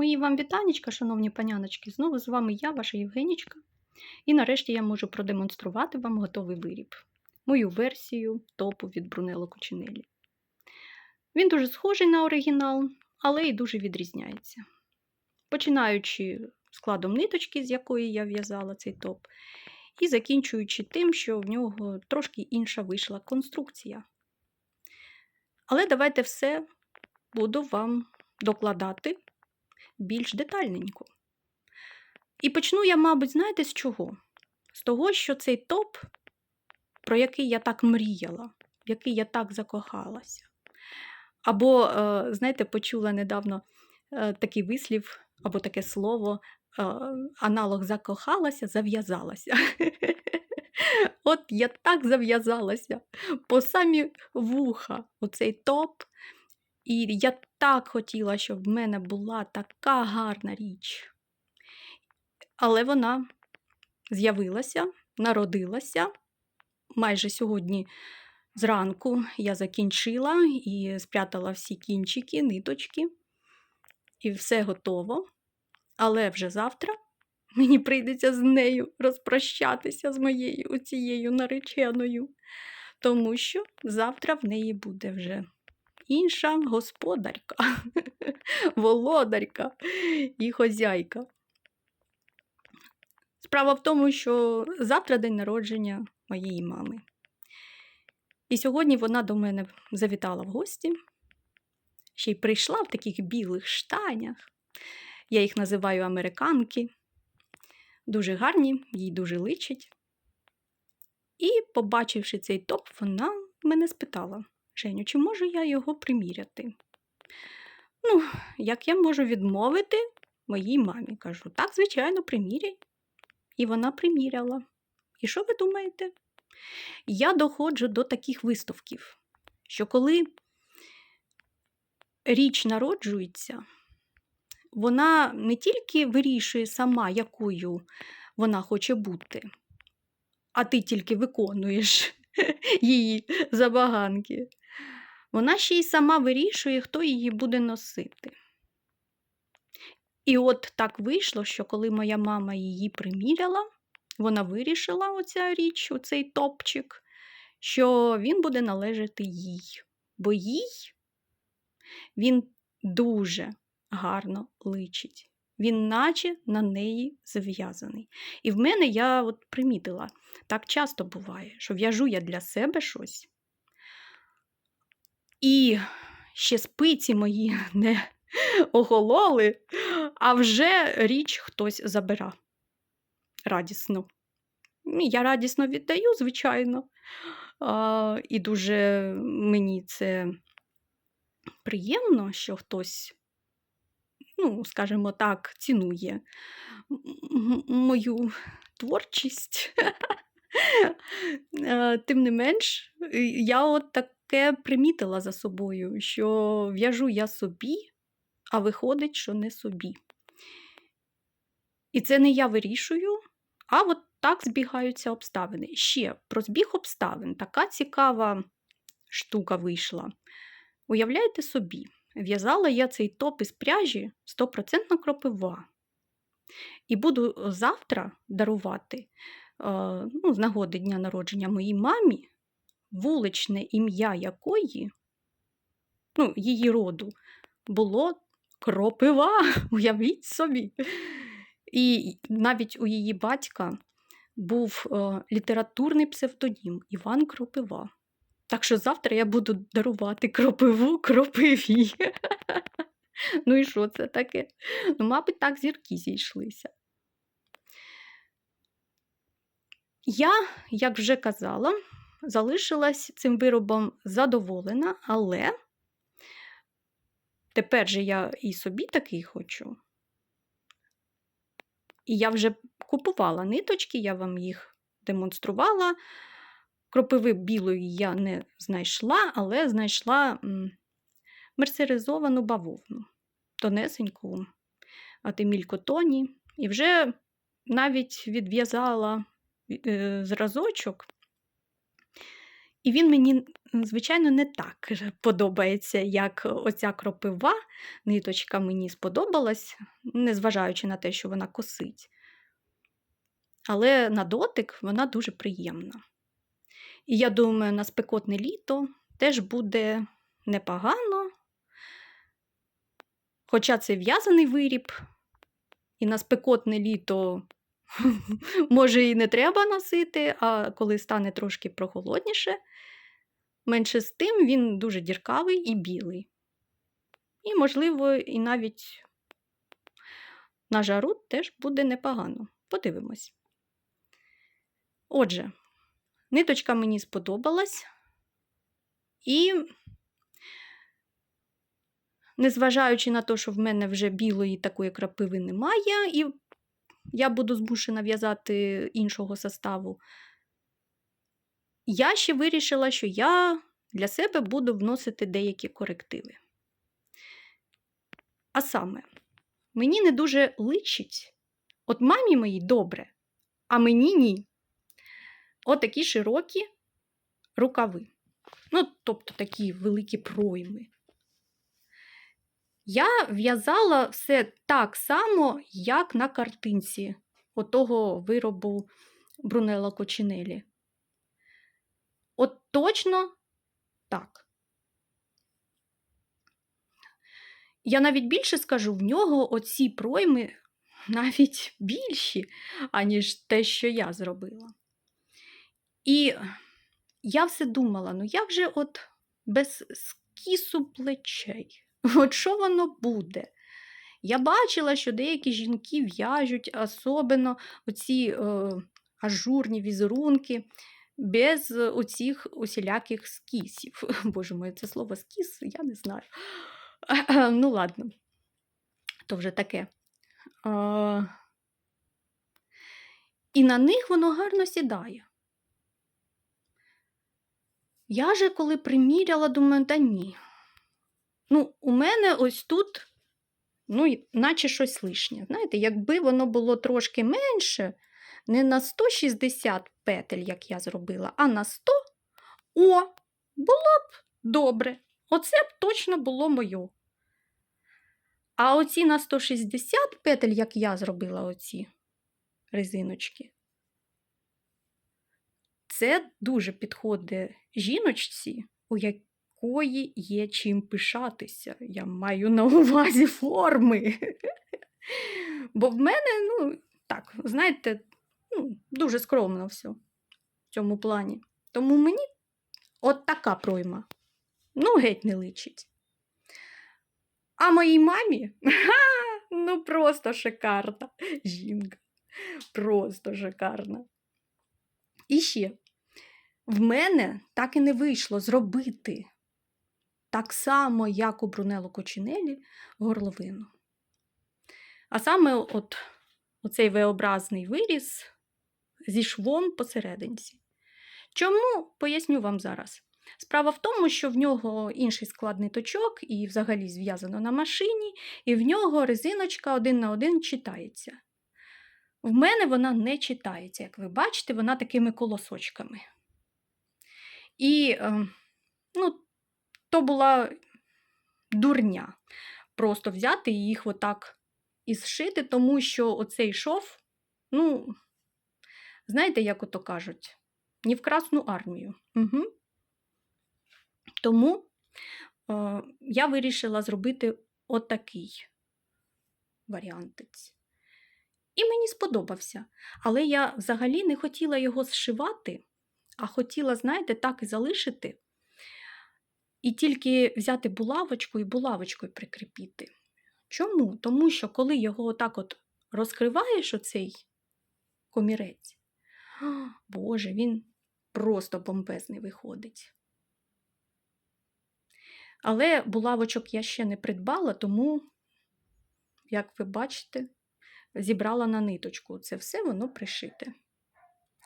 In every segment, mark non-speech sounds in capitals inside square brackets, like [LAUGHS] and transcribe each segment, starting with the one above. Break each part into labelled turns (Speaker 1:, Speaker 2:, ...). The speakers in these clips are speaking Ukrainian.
Speaker 1: Мої вам вітанечка, шановні паняночки. Знову з вами я, ваша Євгенічка. І нарешті я можу продемонструвати вам готовий виріб. Мою версію топу від Брунело Кучинелі. Він дуже схожий на оригінал, але і дуже відрізняється. Починаючи складом ниточки, з якої я в'язала цей топ, і закінчуючи тим, що в нього трошки інша вийшла конструкція. Але давайте все буду вам докладати більш детальненько. І почну я, мабуть, знаєте з чого? З того, що цей топ, про який я так мріяла, в який я так закохалася. Або, е, знаєте, почула недавно е, такий вислів, або таке слово, е, аналог закохалася, зав'язалася. [LAUGHS] От я так зав'язалася по самі вуха оцей топ. І я так хотіла, щоб в мене була така гарна річ. Але вона з'явилася, народилася. Майже сьогодні зранку я закінчила і спрятала всі кінчики, ниточки, і все готово. Але вже завтра мені прийдеться з нею розпрощатися з моєю цією нареченою, тому що завтра в неї буде вже інша господарка, [LAUGHS] володарка і хозяйка. Справа в тому, що завтра день народження моєї мами. І сьогодні вона до мене завітала в гості, ще й прийшла в таких білих штанях. Я їх називаю американки. Дуже гарні, їй дуже личить. І, побачивши цей топ, вона мене спитала: Женю, чи можу я його приміряти? Ну, як я можу відмовити моїй мамі? Кажу, так, звичайно, приміряй. І вона приміряла. І що ви думаєте? Я доходжу до таких виставків, що коли річ народжується, вона не тільки вирішує сама, якою вона хоче бути, а ти тільки виконуєш [LAUGHS] її забаганки. Вона ще й сама вирішує, хто її буде носити. І от так вийшло, що коли моя мама її приміряла, вона вирішила оця річ, оцей топчик, що він буде належати їй. Бо їй він дуже гарно личить. Він наче на неї зав'язаний. І в мене я от примітила, так часто буває, що в'яжу я для себе щось. І ще спиці мої [LAUGHS] не огололи, а вже річ хтось забира. Радісно. Я радісно віддаю, звичайно. А, І дуже мені це приємно, що хтось, ну, скажімо так, цінує мою творчість. [LAUGHS] Тим не менш, я от таке примітила за собою, що в'яжу я собі, а виходить, що не собі. І це не я вирішую, а от так збігаються обставини. Ще про збіг обставин така цікава штука вийшла. Уявляєте собі, в'язала я цей топ із пряжі 100% кропива. І буду завтра дарувати ну, з нагоди дня народження моїй мамі, вуличне ім'я якої, ну, її роду, було кропива, [LAUGHS] уявіть собі. І навіть у її батька був е, літературний псевдонім Іван Кропива. Так що завтра я буду дарувати кропиву кропиві. [LAUGHS] Ну і що це таке? Ну, мабуть, так зірки зійшлися. Я, як вже казала, залишилась цим виробом задоволена, але тепер же я і собі такий хочу. І я вже купувала ниточки, я вам їх демонструвала. Кропиви білої я не знайшла, але знайшла мерсеризовану бавовну, тонесеньку атеміль котоні. І вже навіть відв'язала е, зразочок І він мені, звичайно, не так подобається, як оця кропива. Ниточка мені сподобалась, незважаючи на те, що вона косить. Але на дотик вона дуже приємна. І я думаю, на спекотне літо теж буде непогано. Хоча це в'язаний виріб, і на спекотне літо [LAUGHS] може і не треба носити, а коли стане трошки прохолодніше, менше з тим він дуже діркавий і білий. І, можливо, і навіть на жару теж буде непогано. Подивимось. Отже, ниточка мені сподобалась, і, незважаючи на те, що в мене вже білої такої крапиви немає, і я буду змушена в'язати іншого составу, я ще вирішила, що я для себе буду вносити деякі корективи. А саме, мені не дуже личить, от мамі моїй добре, а мені ні. Отакі широкі рукави. Ну, тобто такі великі пройми. Я в'язала все так само, як на картинці отого виробу Брунелла Кочинелі. От точно так. Я навіть більше скажу, в нього оці пройми [LAUGHS] навіть більші, аніж те, що я зробила. І я все думала, ну як же от без скісу плечей? [LAUGHS] От що воно буде? Я бачила, що деякі жінки в'яжуть особливо оці е, ажурні візерунки без оцих усіляких скісів. [LAUGHS] Боже мой, це слово скіс, я не знаю. Ну, ладно, то вже таке. І на них воно гарно сідає. Я же коли приміряла, думаю, та ні. Ну, у мене ось тут, ну, наче щось лишнє. Знаєте, якби воно було трошки менше, не на 160 петель, як я зробила, а на 100, о, було б добре. Оце б точно було моє. А оці на 160 петель, як я зробила оці резиночки, це дуже підходить жіночці, у якої є чим пишатися. Я маю на увазі [LAUGHS] форми. Бо в мене, ну, так, знаєте, ну, дуже скромно все в цьому плані. Тому мені от така пройма. Ну, геть не личить. А моїй мамі ха, ну просто шикарна жінка. Просто шикарна. І ще в мене так і не вийшло зробити так само, як у Брунелло Кочинелі, горловину. А саме от оцей V-образний виріз зі швом посерединці. Чому поясню вам зараз. Справа в тому, що в нього інший склад ниточок і взагалі зв'язано на машині, і в нього резиночка один на один читається. В мене вона не читається, як ви бачите, вона такими колосочками. І е, ну, то була дурня просто взяти і їх отак і зшити, тому що оцей шов, ну, знаєте, як ото кажуть, ні в Красну армію. Угу. Тому е, я вирішила зробити отакий варіантець. І мені сподобався. Але я взагалі не хотіла його зшивати, а хотіла, знаєте, так і залишити. І тільки взяти булавочку і булавочкою прикріпити. Чому? Тому що коли його отак от розкриваєш, оцей комірець, Боже, він просто бомбезний виходить. Але булавочок я ще не придбала, тому, як ви бачите, зібрала на ниточку. Це все воно пришите.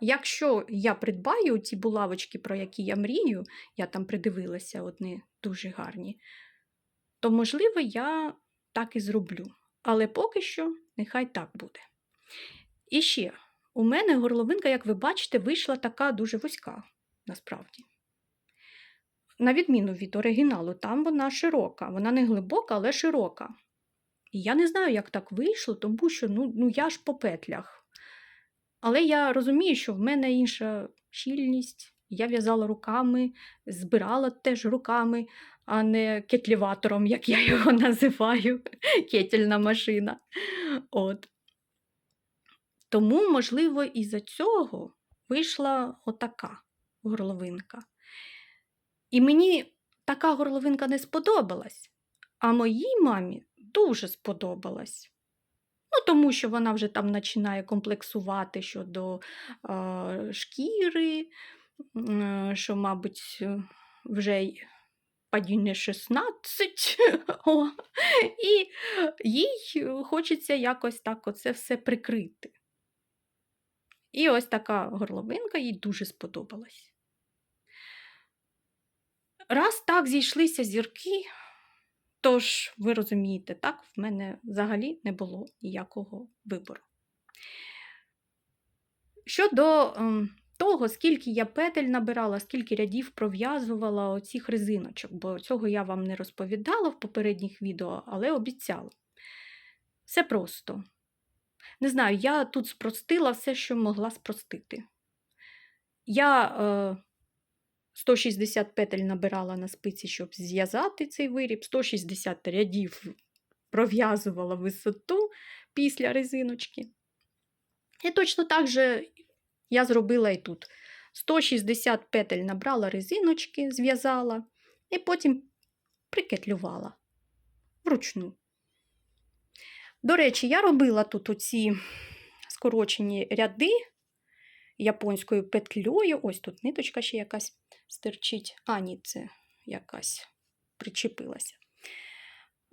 Speaker 1: Якщо я придбаю ці булавочки, про які я мрію, я там придивилася, одні дуже гарні, то, можливо, я так і зроблю. Але поки що нехай так буде. І ще, у мене горловинка, як ви бачите, вийшла така дуже вузька, насправді. на відміну від оригіналу, там вона широка. Вона не глибока, але широка. І я не знаю, як так вийшло, тому що ну, ну я ж по петлях. Але я розумію, що в мене інша щільність. Я в'язала руками, збирала теж руками, а не кетліватором, як я його [LAUGHS] називаю, [LAUGHS] кетельна машина. От. Тому, можливо, із-за цього вийшла отака горловинка. І мені така горловинка не сподобалась, а моїй мамі дуже сподобалась. Ну, тому що вона вже там починає комплексувати щодо е, шкіри, е, що, мабуть, вже й падіння 16, [LAUGHS] О, і їй хочеться якось так оце все прикрити. І ось така горловинка їй дуже сподобалась. Раз так зійшлися зірки, тож, ви розумієте, так, в мене взагалі не було ніякого вибору. Щодо ем, того, скільки я петель набирала, скільки рядів пров'язувала оцих резиночок, бо цього я вам не розповідала в попередніх відео, але обіцяла. Все просто. Не знаю, я тут спростила все, що могла спростити. Я е, 160 петель набирала на спиці, щоб зв'язати цей виріб, 160 рядів пров'язувала висоту після резиночки. І точно так же я зробила і тут. 160 петель набрала резиночки, зв'язала, і потім прикетлювала вручну. До речі, я робила тут оці скорочені ряди японською петлею. Ось тут ниточка ще якась стерчить. А, ні, це якась причепилася.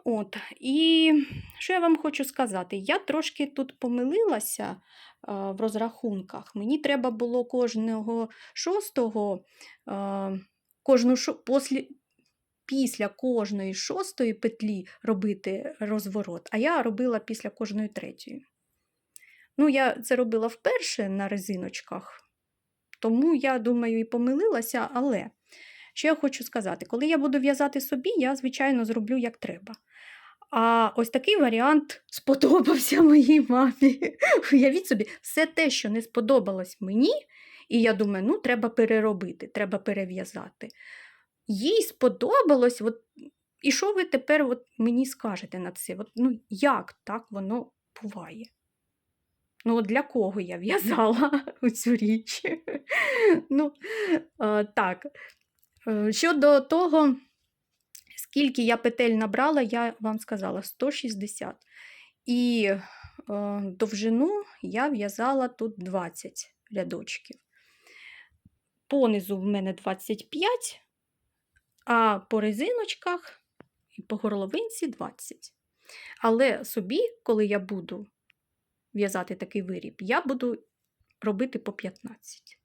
Speaker 1: От, І що я вам хочу сказати? Я трошки тут помилилася а, в розрахунках. Мені треба було кожного шостого, а, кожну шо, послі, після кожної шостої петлі робити розворот, а я робила після кожної третьої. Ну, я це робила вперше на резиночках, тому я думаю, і помилилася, але що я хочу сказати, коли я буду в'язати собі, я, звичайно, зроблю як треба. А ось такий варіант сподобався [LAUGHS] моїй мамі. Уявіть собі, все те, що не сподобалось мені, і я думаю, ну, треба переробити, треба перев'язати. Їй сподобалось, от, і що ви тепер от мені скажете на це? От, ну, Як так воно буває? Ну, от для кого я в'язала [LAUGHS] цю річ? ну, а, так. Е, Щодо того, скільки я петель набрала, я вам сказала 160. І е, довжину я в'язала тут 20 рядочків. Понизу в мене 25, а по резиночках і по горловинці 20. Але собі, коли я буду в'язати такий виріб, я буду робити по 15.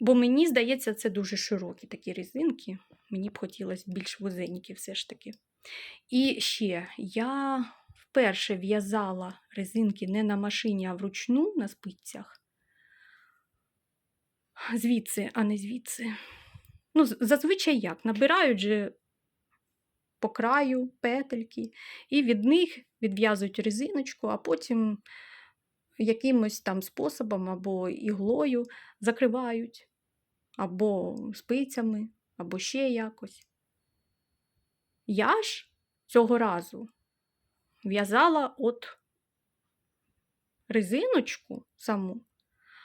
Speaker 1: Бо мені здається, це дуже широкі такі резинки. Мені б хотілося більш вузенькі все ж таки. І ще я вперше в'язала резинки не на машині, а вручну на спицях. Звідси, а не звідси. Ну, зазвичай як? Набирають же по краю петельки, і від них відв'язують резиночку, а потім якимось там способом або іглою закривають, або спицями, або ще якось. Я ж цього разу в'язала от резиночку саму,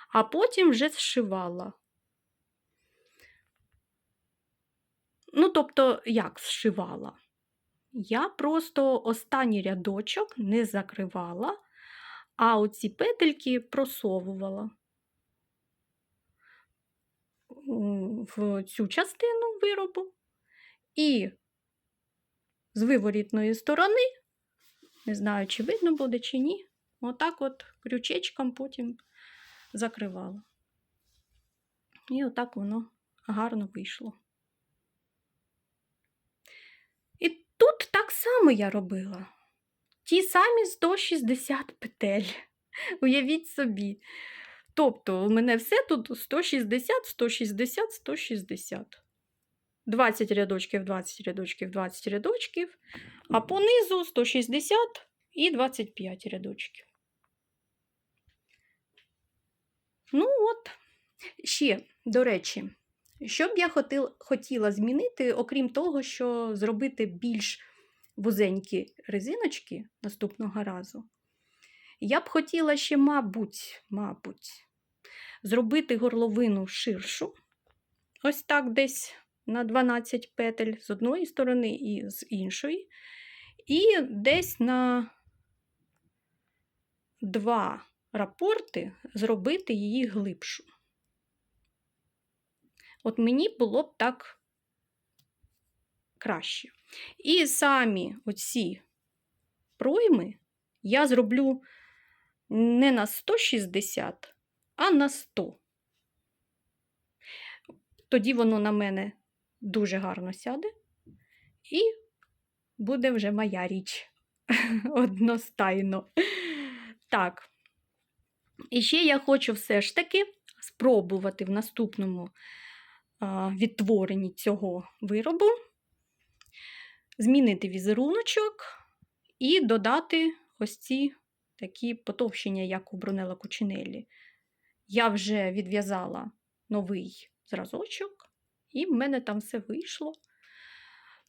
Speaker 1: а потім вже зшивала. Ну, тобто, як зшивала? Я просто останній рядочок не закривала, а оці петельки просовувала в цю частину виробу і з виворітної сторони, не знаю, чи видно буде, чи ні, отак от крючечком потім закривала. І отак воно гарно вийшло. І тут так само я робила. Ті самі 160 петель. [LAUGHS] Уявіть собі. Тобто, у мене все тут 160, 160, 160. 20 рядочків, 20 рядочків, 20 рядочків, а понизу 160 і 25 рядочків. Ну от, ще, до речі, що б я хотіла, змінити, окрім того, що зробити більш вузенькі резиночки наступного разу, я б хотіла ще, мабуть, мабуть, зробити горловину ширшу, ось так десь на 12 петель з одної сторони і з іншої, і десь на два рапорти зробити її глибшу. От мені було б так краще. І самі оці пройми я зроблю не на 160, а на 100. Тоді воно на мене дуже гарно сяде, і буде вже моя річ [LAUGHS] одностайно. Так. І ще я хочу все ж таки спробувати в наступному відтворенні цього виробу змінити візеруночок і додати ось ці такі потовщення, як у Брунелла Кучинеллі. Я вже відв'язала новий зразочок, і в мене там все вийшло.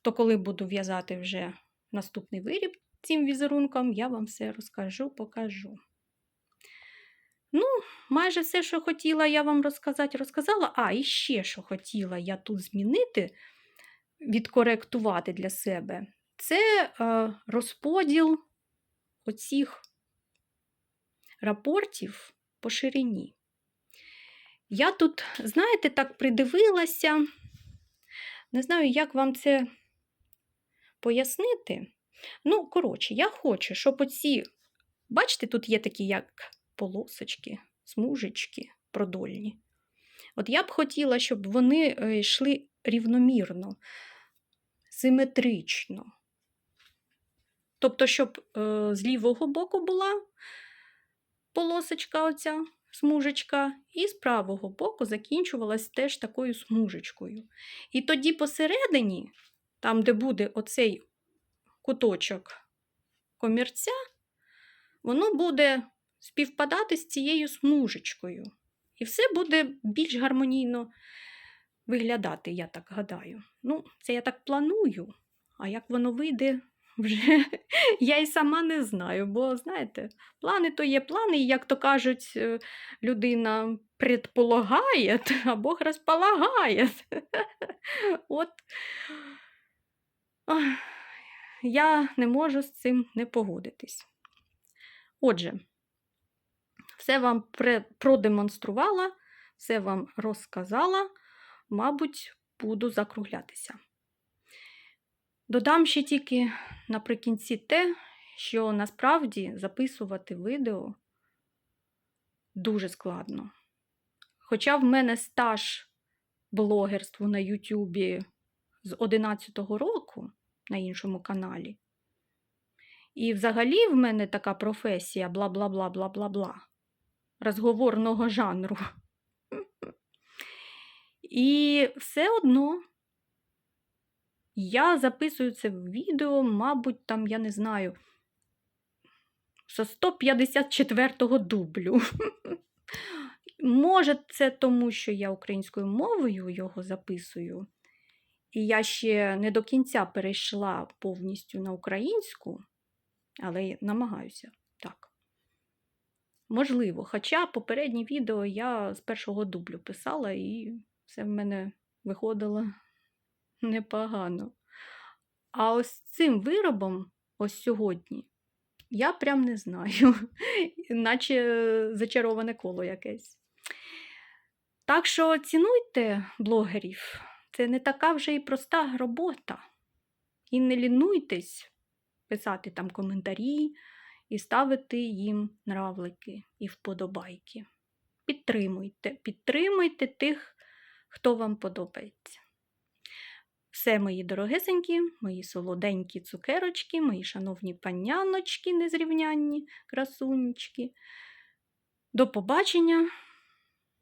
Speaker 1: То, коли буду в'язати вже наступний виріб цим візерунком, я вам все розкажу, покажу. Ну, майже все, що хотіла я вам розказати, розказала. А, і ще що хотіла я тут змінити, відкоректувати для себе, це е, розподіл оцих рапортів по ширині. Я тут, знаєте, так придивилася, не знаю, як вам це пояснити. Ну, коротше, я хочу, щоб оці, бачите, тут є такі, як полосочки, смужечки продольні. От я б хотіла, щоб вони е, йшли рівномірно, симетрично. Тобто, щоб е, з лівого боку була полосочка, оця смужечка, і з правого боку закінчувалась теж такою смужечкою. І тоді посередині, там, де буде оцей куточок комірця, воно буде співпадати з цією смужечкою. І все буде більш гармонійно виглядати, я так гадаю. Ну, це я так планую, а як воно вийде, [LAUGHS] вже я й сама не знаю. Бо, знаєте, плани то є плани, і, як то кажуть, е, людина предполагає, а Бог розполагає. [LAUGHS] От я не можу з цим не погодитись. Отже, все вам продемонструвала, все вам розказала, мабуть, буду закруглятися. Додам ще тільки наприкінці те, що насправді записувати відео дуже складно. Хоча в мене стаж блогерству на Ютубі з 11-го року на іншому каналі. І взагалі в мене така професія бла розговорного жанру. І все одно я записую це в відео, мабуть, там, я не знаю, со 154-го дублю. Може, це тому, що я українською мовою його записую, і я ще не до кінця перейшла повністю на українську, але намагаюся. Можливо, хоча попереднє відео я з першого дублю писала, і все в мене виходило [LAUGHS] непогано. А ось цим виробом, ось сьогодні, я прям не знаю, [LAUGHS] наче зачароване коло якесь. Так що цінуйте блогерів, це не така вже і проста робота. І не лінуйтесь писати там коментарі і ставити їм нравлики і вподобайки. Підтримуйте, підтримуйте тих, хто вам подобається. Все, мої дорогесенькі, мої солоденькі цукерочки, мої шановні паняночки, незрівнянні красунечки. До побачення,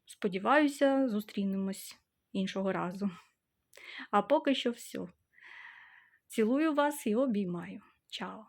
Speaker 1: Сподіваюся, зустрінемось іншого разу. А поки що все. Цілую вас і обіймаю. Чао!